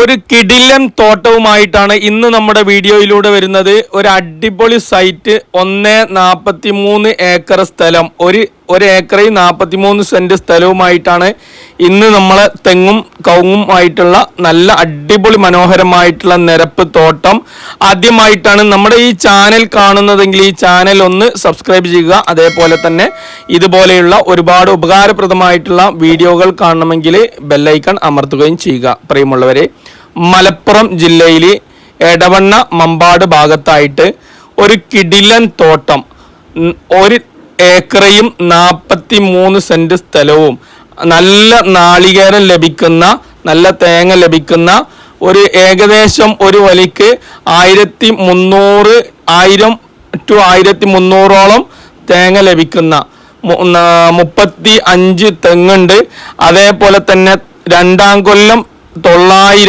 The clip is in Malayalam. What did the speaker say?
ഒരു കിടിലൻ തോട്ടവുമായിട്ടാണ് ഇന്ന് നമ്മുടെ വീഡിയോയിലൂടെ വരുന്നത്. ഒരു അടിപൊളി സൈറ്റ് ഒന്ന് നാൽപ്പത്തി മൂന്ന് ഏക്കർ സ്ഥലം. ഒരു ഒരു ഏക്കറയും നാൽപ്പത്തി മൂന്ന് സെന്റ് സ്ഥലവുമായിട്ടാണ് ഇന്ന് നമ്മൾ തെങ്ങും കവുങ്ങും ആയിട്ടുള്ള നല്ല അടിപൊളി മനോഹരമായിട്ടുള്ള നിരപ്പ് തോട്ടം. ആദ്യമായിട്ടാണ് നമ്മുടെ ഈ ചാനൽ കാണുന്നതെങ്കിൽ ഈ ചാനൽ ഒന്ന് സബ്സ്ക്രൈബ് ചെയ്യുക. അതേപോലെ തന്നെ ഇതുപോലെയുള്ള ഒരുപാട് ഉപകാരപ്രദമായിട്ടുള്ള വീഡിയോകൾ കാണണമെങ്കിൽ ബെല്ലൈക്കൺ അമർത്തുകയും ചെയ്യുക. പ്രിയമുള്ളവരെ മലപ്പുറം ജില്ലയിൽ എടവണ്ണ മമ്പാട് ഭാഗത്തായിട്ട് ഒരു കിടിലൻ തോട്ടം. ഒരു ഏക്കറയും നാൽപ്പത്തി മൂന്ന് സെന്റ് സ്ഥലവും. നല്ല നാളികേരം ലഭിക്കുന്ന നല്ല തേങ്ങ ലഭിക്കുന്ന ഒരു ഏകദേശം ഒരു വലിക്ക് ആയിരത്തി മുന്നൂറ് ആയിരം ടു ആയിരത്തി മുന്നൂറോളം തേങ്ങ ലഭിക്കുന്ന. മുപ്പത്തി അഞ്ച് തെങ്ങുണ്ട്. അതേപോലെ തന്നെ രണ്ടാം കൊല്ലം തൊള്ളായിരം